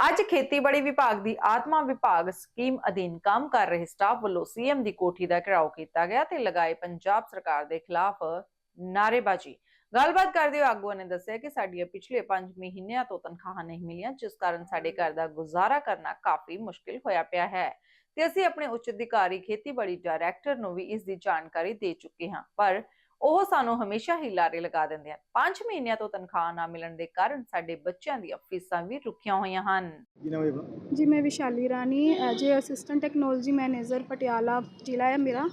ਅੱਜ ਖੇਤੀਬਾੜੀ ਵਿਭਾਗ ਦੀ ਆਤਮਾ ਵਿਭਾਗ ਸਕੀਮ ਅਧੀਨ ਕੰਮ ਕਰ ਰਹੇ ਸਟਾਫ ਵੱਲੋਂ ਸੀਐਮ ਦੀ ਕੋਠੀ ਦਾ ਘਿਰਾਓ ਕੀਤਾ ਗਿਆ ਤੇ ਲਗਾਏ ਪੰਜਾਬ ਸਰਕਾਰ ਦੇ ਖਿਲਾਫ ਨਾਅਰੇਬਾਜ਼ੀ। ਗੱਲਬਾਤ ਕਰਦੇ ਹੋਏ ਆਗੂਆਂ ਨੇ ਦੱਸਿਆ ਕਿ ਸਾਡੀਆਂ ਪਿਛਲੇ 5 ਮਹੀਨਿਆਂ ਤੋਂ ਤਨਖਾਹਾਂ ਨਹੀਂ ਮਿਲੀਆਂ, ਜਿਸ ਕਾਰਨ ਸਾਡੇ ਘਰ ਦਾ ਗੁਜ਼ਾਰਾ ਕਰਨਾ ਕਾਫੀ ਮੁਸ਼ਕਿਲ ਹੋਇਆ ਪਿਆ ਹੈ। ਤੇ ਅਸੀਂ ਆਪਣੇ ਉੱਚ ਅਧਿਕਾਰੀ ਖੇਤੀਬਾੜੀ ਡਾਇਰੈਕਟਰ ਨੂੰ ਵੀ ਇਸ ਦੀ ਜਾਣਕਾਰੀ ਦੇ ਚੁੱਕੇ ਹਾਂ, ਪਰ ਉਹ ਸਾਨੂੰ ਹਮੇਸ਼ਾ ਹੀ ਲਾਰੇ ਲਗਾ ਦਿੰਦੇ ਹਨ। 5 ਮਹੀਨਿਆਂ ਤੋਂ ਤਨਖਾਹ ਨਾ ਮਿਲਣ ਦੇ ਕਾਰਨ ਸਾਡੇ ਬੱਚਿਆਂ ਦੀਆਂ ਫੀਸਾਂ ਵੀ ਰੁਕੀਆਂ ਹੋਈਆਂ ਹਨ। ਜੀ ਮੈਂ Vishali Rani as assistant technology manager Patiala ਜ਼ਿਲ੍ਹਾ ਹੈ ਮੇਰਾ।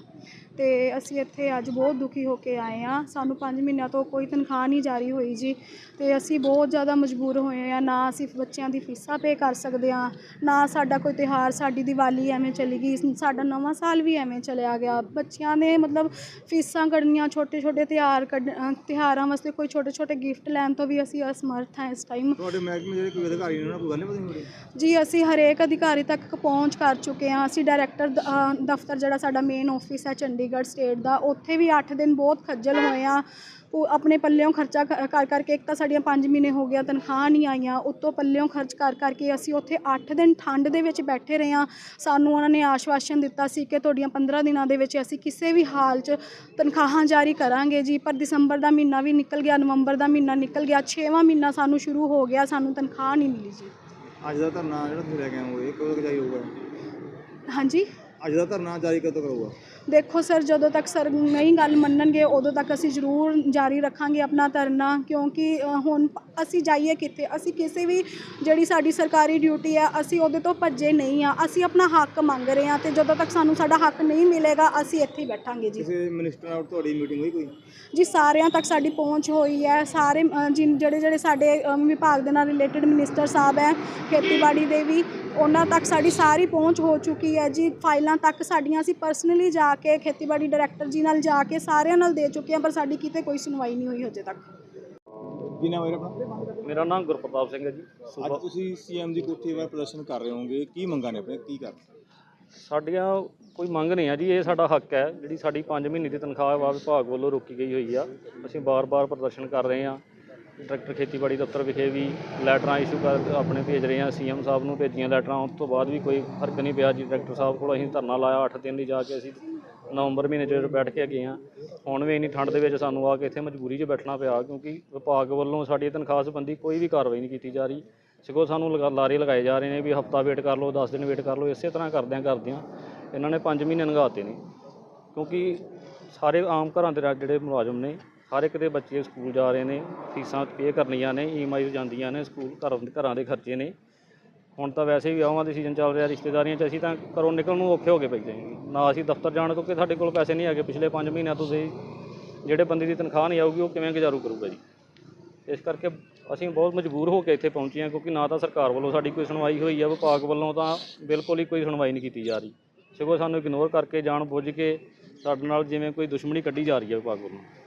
ਤੇ ਅਸੀਂ ਇੱਥੇ ਅੱਜ ਬਹੁਤ ਦੁਖੀ ਹੋ ਕੇ ਆਏ ਆ ਸਾਨੂੰ 5 ਮਹੀਨਿਆਂ ਤੋਂ ਕੋਈ ਤਨਖਾਹ ਨਹੀਂ ਜਾਰੀ ਹੋਈ ਜੀ ਤੇ ਅਸੀਂ ਬਹੁਤ ਜ਼ਿਆਦਾ ਮਜਬੂਰ ਹੋਏ ਆ ਨਾ ਅਸੀਂ ਬੱਚਿਆਂ ਦੀ ਫੀਸਾਂ ਪੇ ਕਰ ਸਕਦੇ ਆ ਨਾ ਸਾਡਾ ਕੋਈ ਤਿਹਾਰ ਸਾਡੀ ਦੀਵਾਲੀ ਐਵੇਂ ਚਲੀ ਗਈ। ਸਾਡਾ ਨਵਾਂ ਸਾਲ ਵੀ ਐਵੇਂ ਚਲਿਆ ਗਿਆ। ਬੱਚਿਆਂ ਨੇ ਮਤਲਬ ਫੀਸਾਂ ਕੱਢਣੀਆਂ ਛੋਟੇ ਛੋਟੇ ਤਿਹਾਰ ਕੱਢ ਤਿਉਹਾਰਾਂ ਵਾਸਤੇ ਕੋਈ ਛੋਟੇ ਛੋਟੇ ਗਿਫਟ ਲੈਣ ਤੋਂ ਵੀ ਅਸੀਂ ਅਸਮਰਥ ਹਾਂ ਇਸ ਟਾਈਮ ਤੁਹਾਡੇ ਮਹਿਕਮੇ ਜਿਹੜੇ ਕੋਈ ਅਧਿਕਾਰੀ ਨੇ ਉਹਨਾਂ ਕੋਈ ਗੱਲ ਨਹੀਂ ਪਤਾ ਜੀ ਅਸੀਂ ਹਰੇਕ ਅਧਿਕਾਰੀ ਤੱਕ ਪਹੁੰਚ ਕਰ ਚੁੱਕੇ ਹਾਂ। ਅਸੀਂ ਡਾਇਰੈਕਟਰ ਦਫ਼ਤਰ ਜਿਹੜਾ ਸਾਡਾ ਮੇਨ ਆਫਿਸ ਹੈ ਚੰਡੀਗੜ੍ਹ ਸਟੇਟ ਦਾ ਉੱਥੇ ਵੀ 8 ਦਿਨ ਬਹੁਤ ਖੱਜਲ ਹੋਏ ਆ। ਉਹ ਆਪਣੇ ਪੱਲਿਓਂ ਖਰਚਾ ਕਰ ਕਰਕੇ ਇੱਕ ਤਾਂ ਸਾਡੀਆਂ 5 ਮਹੀਨੇ ਹੋ ਗਿਆ ਤਨਖਾਹ ਨਹੀਂ ਆਈਆਂ। ਉੱਤੋਂ ਪੱਲਿਓਂ ਖਰਚ ਕਰ ਕਰਕੇ ਅਸੀਂ ਉੱਥੇ 8 ਦਿਨ ਠੰਡ ਦੇ ਵਿੱਚ ਬੈਠੇ ਰਹੇ ਹਾਂ ਸਾਨੂੰ ਉਹਨਾਂ ਨੇ ਆਸ਼ਵਾਸਨ ਦਿੱਤਾ ਸੀ ਕਿ ਤੁਹਾਡੀਆਂ 15 ਦਿਨਾਂ ਦੇ ਵਿੱਚ ਅਸੀਂ ਕਿਸੇ ਵੀ ਹਾਲ 'ਚ ਤਨਖਾਹਾਂ ਜਾਰੀ ਕਰਾਂਗੇ ਜੀ। ਪਰ ਦਸੰਬਰ ਦਾ ਮਹੀਨਾ ਵੀ ਨਿਕਲ ਗਿਆ ਨਵੰਬਰ ਦਾ ਮਹੀਨਾ ਨਿਕਲ ਗਿਆ 6ਵਾਂ ਮਹੀਨਾ ਸਾਨੂੰ ਸ਼ੁਰੂ ਹੋ ਗਿਆ ਸਾਨੂੰ ਤਨਖਾਹ ਨਹੀਂ ਮਿਲੀ ਜੀ। ਅੱਜ ਦਾ ਧਰਨਾ ਜਿਹੜਾ ਤੁਸੀਂ ਲੈ ਕੇ ਇਹ ਕਦੋਂ ਜਾਰੀ ਹੋਊਗਾ? ਹਾਂਜੀ? ਅੱਜ ਦਾ ਧਰਨਾ ਜਾਰੀ ਕਦੋਂ ਹੋਊਗਾ? ਦੇਖੋ ਸਰ ਜਦੋਂ ਤੱਕ ਸਰ ਨਹੀਂ ਗੱਲ ਮੰਨਣਗੇ ਉਦੋਂ ਤੱਕ ਅਸੀਂ ਜ਼ਰੂਰ ਜਾਰੀ ਰੱਖਾਂਗੇ ਆਪਣਾ ਧਰਨਾ ਕਿਉਂਕਿ ਹੁਣ ਅਸੀਂ ਜਾਈਏ ਕਿੱਥੇ? ਅਸੀਂ ਕਿਸੇ ਵੀ ਜਿਹੜੀ ਸਾਡੀ ਸਰਕਾਰੀ ਡਿਊਟੀ ਹੈ ਅਸੀਂ ਉਹਦੇ ਤੋਂ ਭੱਜੇ ਨਹੀਂ ਆ। ਅਸੀਂ ਆਪਣਾ ਹੱਕ ਮੰਗ ਰਹੇ ਹਾਂ ਤੇ ਜਦੋਂ ਤੱਕ ਸਾਨੂੰ ਸਾਡਾ ਹੱਕ ਨਹੀਂ ਮਿਲੇਗਾ ਅਸੀਂ ਇੱਥੇ ਹੀ ਬੈਠਾਂਗੇ ਜੀ। ਕਿਸੇ ਮਿਨਿਸਟਰ ਨਾਲ ਤੁਹਾਡੀ ਮੀਟਿੰਗ ਹੋਈ ਕੋਈ? ਜੀ ਸਾਰਿਆਂ ਤੱਕ ਸਾਡੀ ਪਹੁੰਚ ਹੋਈ ਹੈ। ਸਾਰੇ ਜਿਨ ਜਿਹੜੇ ਜਿਹੜੇ ਸਾਡੇ ਅ, ਵਿਭਾਗ ਦੇ ਨਾਲ ਰਿਲੇਟਡ ਮਿਨਿਸਟਰ ਸਾਹਿਬ ਹੈ ਖੇਤੀਬਾੜੀ ਦੇ ਵੀ ਉਹਨਾਂ ਤੱਕ ਸਾਡੀ ਸਾਰੀ ਪਹੁੰਚ ਹੋ ਚੁੱਕੀ ਹੈ ਜੀ। ਫਾਈਲਾਂ ਤੱਕ ਸਾਡੀਆਂ ਅਸੀਂ ਪਰਸਨਲੀ ਜਾ ਕੇ ਖੇਤੀਬਾੜੀ ਡਾਇਰੈਕਟਰ ਜੀ ਨਾਲ ਜਾ ਕੇ ਸਾਰਿਆਂ ਨਾਲ ਦੇ ਚੁੱਕੇ ਹਾਂ ਪਰ ਸਾਡੀ ਕਿਤੇ ਕੋਈ ਸੁਣਵਾਈ ਨਹੀਂ ਹੋਈ ਹਜੇ ਤੱਕ। ਕੀ ਨਾਮ ਹੈ ਆਪਣਾ? ਮੇਰਾ ਨਾਮ ਗੁਰਪ੍ਰਤਾਪ ਸਿੰਘ ਹੈ ਜੀ। ਅੱਜ ਤੁਸੀਂ ਸੀਐਮ ਦੀ ਕੋਠੀ 'ਤੇ ਪ੍ਰਦਰਸ਼ਨ ਕਰ ਰਹੇ ਹੋਵੋਗੇ। ਕੀ ਮੰਗਾਂ ਨੇ ਆਪਣੇ? ਕੀ ਕਰ ਸਾਡੀਆਂ ਕੋਈ ਮੰਗ ਨਹੀਂ ਆ ਜੀ। ਇਹ ਸਾਡਾ ਹੱਕ ਹੈ। ਜਿਹੜੀ ਸਾਡੀ 5 ਮਹੀਨੇ ਦੀ ਤਨਖਾਹ ਵਿਭਾਗ ਵੱਲੋਂ ਰੋਕੀ ਗਈ ਹੋਈ ਆ। ਅਸੀਂ ਬਾਰ-ਬਾਰ ਪ੍ਰਦਰਸ਼ਨ ਕਰ ਰਹੇ ਹਾਂ। ਡਾਇਰੈਕਟਰ ਖੇਤੀਬਾੜੀ ਦਫ਼ਤਰ ਵਿਖੇ ਵੀ ਲੈਟਰਾਂ ਇਸ਼ੂ ਕਰ ਆਪਣੇ ਭੇਜ ਰਹੇ ਹਾਂ, ਸੀਐਮ ਸਾਹਿਬ ਨੂੰ ਭੇਜੀਆਂ ਲੈਟਰਾਂ। ਉਸ ਤੋਂ ਬਾਅਦ ਵੀ ਕੋਈ ਫ਼ਰਕ ਨਹੀਂ ਪਿਆ ਜੀ, ਡਾਇਰੈਕਟਰ ਸਾਹਿਬ ਕੋਲ ਅਸੀਂ ਧਰਨਾ ਲਾਇਆ 8 ਦਿਨ ਲਈ ਜਾ ਕੇ ਅਸੀਂ ਨਵੰਬਰ ਮਹੀਨੇ 'ਚ ਬੈਠ ਕੇ ਗਏ ਹਾਂ। ਹੁਣ ਵੀ ਇੰਨੀ ਠੰਡ ਦੇ ਵਿੱਚ ਸਾਨੂੰ ਆ ਕੇ ਇੱਥੇ ਮਜਬੂਰੀ 'ਚ ਬੈਠਣਾ ਪਿਆ, ਕਿਉਂਕਿ ਵਿਭਾਗ ਵੱਲੋਂ ਸਾਡੀ ਤਨਖਾਹ ਸੰਬੰਧੀ ਕੋਈ ਵੀ ਕਾਰਵਾਈ ਨਹੀਂ ਕੀਤੀ ਜਾ ਰਹੀ। ਸਗੋਂ ਸਾਨੂੰ ਲਗਾ- ਲਾਰੇ ਲਗਾਏ ਜਾ ਰਹੇ ਨੇ ਵੀ ਹਫਤਾ ਵੇਟ ਕਰ ਲਓ 10 ਦਿਨ ਵੇਟ ਕਰ ਲਓ, ਇਸੇ ਤਰ੍ਹਾਂ ਕਰਦਿਆਂ ਕਰਦਿਆਂ ਇਹਨਾਂ ਨੇ 5 ਮਹੀਨੇ ਲੰਘਾਤੇ ਨੇ। ਕਿਉਂਕਿ ਸਾਰੇ ਆਮ ਘਰਾਂ ਦੇ ਰਾ- ਜਿਹੜੇ ਮੁਲਾਜ਼ਮ ਨੇ ਹਰ ਇੱਕ ਦੇ ਬੱਚੇ ਸਕੂਲ ਜਾ ਰਹੇ ਨੇ, ਫੀਸਾਂ ਪੇ ਕਰਨੀਆਂ ਨੇ ਈਐਮਆਈ ਜਾਂਦੀਆਂ ਨੇ, ਸਕੂਲ ਘਰ, ਘਰਾਂ ਦੇ ਖਰਚੇ ਨੇ। ਹੁਣ ਤਾਂ ਵੈਸੇ ਵੀ ਆਵਾਂ ਦੇ ਸੀਜ਼ਨ ਚੱਲ ਰਿਹਾ, ਰਿਸ਼ਤੇਦਾਰੀਆਂ 'ਚ, ਅਸੀਂ ਤਾਂ ਘਰੋਂ ਨਿਕਲਣ ਨੂੰ ਔਖੇ ਹੋ ਕੇ ਪਈਦੇ ਹਾਂ ਨਾ ਅਸੀਂ ਦਫ਼ਤਰ ਜਾਣ ਕਿਉਂਕਿ ਸਾਡੇ ਕੋਲ ਪੈਸੇ ਨਹੀਂ ਹੈਗੇ, ਪਿਛਲੇ 5 ਮਹੀਨਿਆਂ ਤੋਂ ਦੇ ਜਿਹੜੇ ਬੰਦੇ ਦੀ ਤਨਖਾਹ ਨਹੀਂ ਆਊਗੀ, ਉਹ ਕਿਵੇਂ ਗੁਜ਼ਾਰੂ ਕਰੂਗਾ ਜੀ? ਇਸ ਕਰਕੇ ਅਸੀਂ ਬਹੁਤ ਮਜਬੂਰ ਹੋ ਕੇ ਇੱਥੇ ਪਹੁੰਚੇ ਹਾਂ, ਕਿਉਂਕਿ ਨਾ ਤਾਂ ਸਰਕਾਰ ਵੱਲੋਂ ਸਾਡੀ ਕੋਈ ਸੁਣਵਾਈ ਹੋਈ ਹੈ ਵਿਭਾਗ ਵੱਲੋਂ ਤਾਂ ਬਿਲਕੁਲ ਹੀ ਕੋਈ ਸੁਣਵਾਈ ਨਹੀਂ ਕੀਤੀ ਜਾ ਰਹੀ। ਸਗੋਂ ਸਾਨੂੰ ਇਗਨੋਰ ਕਰਕੇ ਜਾਣ ਬੁੱਝ ਕੇ ਸਾਡੇ ਨਾਲ ਜਿਵੇਂ ਕੋਈ ਦੁਸ਼ਮਣੀ ਕੱਢੀ ਜਾ ਰਹੀ ਹੈ ਵਿਭਾਗ ਵੱਲੋਂ।